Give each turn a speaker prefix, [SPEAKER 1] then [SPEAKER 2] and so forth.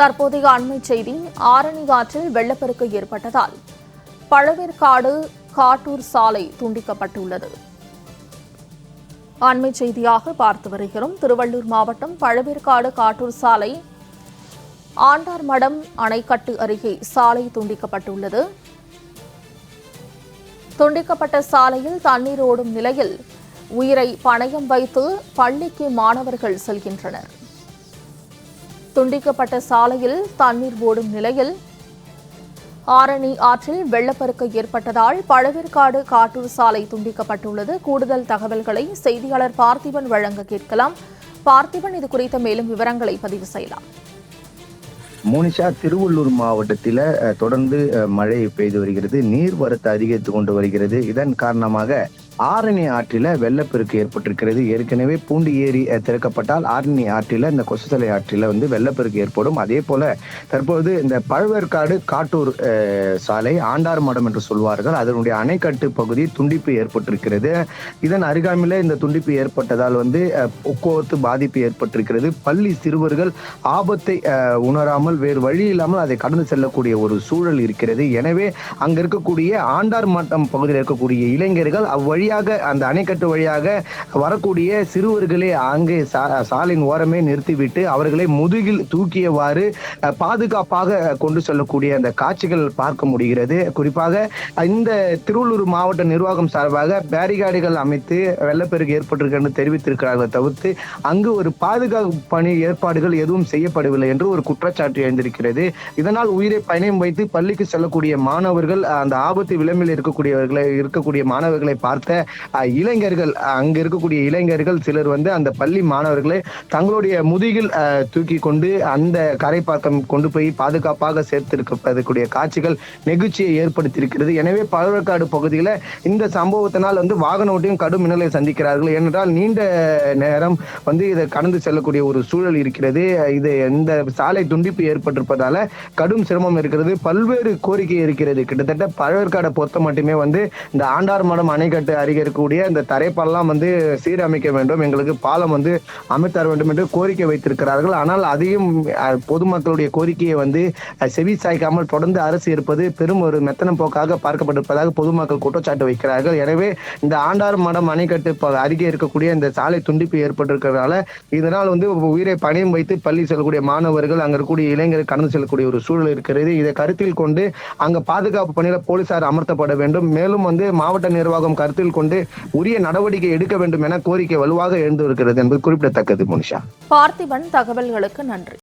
[SPEAKER 1] தற்போதைய அண்மை செய்தி ஆரணி ஆற்றில் வெள்ளப்பெருக்கு ஏற்பட்டதால் பழவேற்காடு காட்டூர் சாலை துண்டிக்கப்பட்டுள்ளது. அண்மை செய்தியாக பார்த்து வருகிறோம். திருவள்ளூர் மாவட்டம் பழவேற்காடு காட்டூர் சாலை ஆண்டார்மடம் அணைக்கட்டு அருகே சாலை துண்டிக்கப்பட்டுள்ளது. துண்டிக்கப்பட்ட சாலையில் தண்ணீர் ஓடும் நிலையில் உயிரை பணயம் வைத்து பள்ளிக்கு மாணவர்கள் செல்கின்றனர். துண்டிக்கப்பட்ட சாலையில் தண்ணீர் ஓடும் நிலையில் ஆரணி ஆற்றில் வெள்ளப்பெருக்கு ஏற்பட்டதால் பழவேற்காடு காட்டூர் சாலை துண்டிக்கப்பட்டுள்ளது. கூடுதல் தகவல்களை செய்தியாளர் பார்த்திபன் வழங்க கேட்கலாம். பார்த்திபன் இது குறித்த மேலும் விவரங்களை பதிவு செய்யலாம்.
[SPEAKER 2] மோனிஷா திருவள்ளூர் மாவட்டத்தில் தொடர்ந்து மழை பெய்து வருகிறது. நீர்வரத்து அதிகரித்து கொண்டு வருகிறது. இதன் காரணமாக ஆரணி ஆற்றில வெள்ளப்பெருக்கு ஏற்பட்டிருக்கிறது. ஏற்கனவே பூண்டி ஏரி திறக்கப்பட்டால் ஆரணி ஆற்றில இந்த கொசசலை ஆற்றில வந்து வெள்ளப்பெருக்கு ஏற்படும். அதே போல தற்போது இந்த பழவேற்காடு காட்டூர் சாலை ஆண்டார் மடம் என்று சொல்வார்கள். அதனுடைய அணைக்கட்டு பகுதி துண்டிப்பு ஏற்பட்டிருக்கிறது. இதன் அருகாமையில இந்த துண்டிப்பு ஏற்பட்டதால் வந்து போக்குவரத்து பாதிப்பு ஏற்பட்டிருக்கிறது. பள்ளி சிறுவர்கள் ஆபத்தை உணராமல் வேறு வழி இல்லாமல் அதை கடந்து செல்லக்கூடிய ஒரு சூழல் இருக்கிறது. எனவே அங்க இருக்கக்கூடிய ஆண்டார் மட்டம் பகுதியில் இருக்கக்கூடிய இளைஞர்கள் அவ்வழி வழியாக அந்த அணைக்கட்டு வழியாக வரக்கூடிய சிறுவர்களை அங்கே சா- சாலையின் ஓரமே நிறுத்திவிட்டு அவர்களை முதுகில் தூக்கியவாறு பாதுகாப்பாக கொண்டு செல்லக்கூடிய அந்த காட்சிகள் பார்க்க முடிகிறது. குறிப்பாக இந்த திருவள்ளூர் மாவட்ட நிர்வாகம் சார்பாக பேரிகார்டுகள் அமைத்து வெள்ளப்பெருக்கு ஏற்பட்டிருக்கிறது தெரிவித்திருக்கிறார்கள் தவிர்த்து அங்கு ஒரு பாதுகாப்பு பணி ஏற்பாடுகள் எதுவும் செய்யப்படவில்லை என்று ஒரு குற்றச்சாட்டு எழுந்திருக்கிறது. இதனால் உயிரை பயணம் வைத்து பள்ளிக்கு செல்லக்கூடிய மாணவர்கள் அந்த ஆபத்து விளம்பில் இருக்கக்கூடியவர்களை இருக்கக்கூடிய மாணவர்களை பார்த்த இளைஞர்கள் அங்க இருக்கக்கூடிய இளைஞர்கள் சிலர் வந்து அந்த பள்ளி மாணவர்களை தங்களுடைய முதுகில் தூக்கி கொண்டு அந்த கரை கொண்டு போய் பாதுகாப்பாக சேர்த்திருக்கக்கூடிய காட்சிகள் நெகிழ்ச்சியை ஏற்படுத்தியிருக்கிறது. எனவே பழவேற்காடு பகுதியில் இந்த சம்பவத்தினால் வந்து வாகன ஓட்டியும் கடும் மின்னலை சந்திக்கிறார்கள். ஏனென்றால் நீண்ட நேரம் வந்து இதை கடந்து செல்லக்கூடிய ஒரு சூழல் இருக்கிறது. இது இந்த சாலை துண்டிப்பு ஏற்பட்டிருப்பதால கடும் சிரமம் இருக்கிறது. பல்வேறு கோரிக்கை இருக்கிறது. கிட்டத்தட்ட பழவேற்காடை பொறுத்த மட்டுமே வந்து இந்த ஆண்டார் மடம் அணைக்கட்டு அருகே இருக்கக்கூடிய இந்த தரைப்பாலம் வந்து சீரமைக்க வேண்டும். எங்களுக்கு பாலம் வந்து அமைத்தர வேண்டும் என்று கோரிக்கை வைத்திருக்கிறார்கள். ஆனால் அதையும் பொதுமக்களுடைய கோரிக்கையை வந்து செவி சாய்க்காமல் தொடர்ந்து அரசு இருப்பது பெரும் ஒரு மெத்தனம் போக்காக பார்க்கப்பட்டிருப்பதாக பொதுமக்கள் குற்றச்சாட்டு வைக்கிறார்கள். எனவே இந்த ஆண்டார் மடம் அணைக்கட்டு அருகே இருக்கக்கூடிய இந்த சாலை துண்டிப்பு ஏற்பட்டிருக்கிறதால இதனால் வந்து உயிரை பணியம் வைத்து பள்ளி செல்லக்கூடிய மாணவர்கள் அங்க இருக்கக்கூடிய இளைஞர்கள் கடந்து செல்லக்கூடிய ஒரு சூழல் இருக்கிறது. இதை கருத்தில் கொண்டு அங்க பாதுகாப்பு பணியில போலீசார் அமர்த்தப்பட வேண்டும். மேலும் வந்து மாவட்ட நிர்வாகம் கருத்தில் கொண்டு உரிய நடவடிக்கை எடுக்க வேண்டும் என கோரிக்கை வலுவாக எழுந்திருக்கிறது என்பது குறிப்பிடத்தக்கது மோனிஷா.
[SPEAKER 1] பார்த்திபன் தகவல்களுக்கு நன்றி.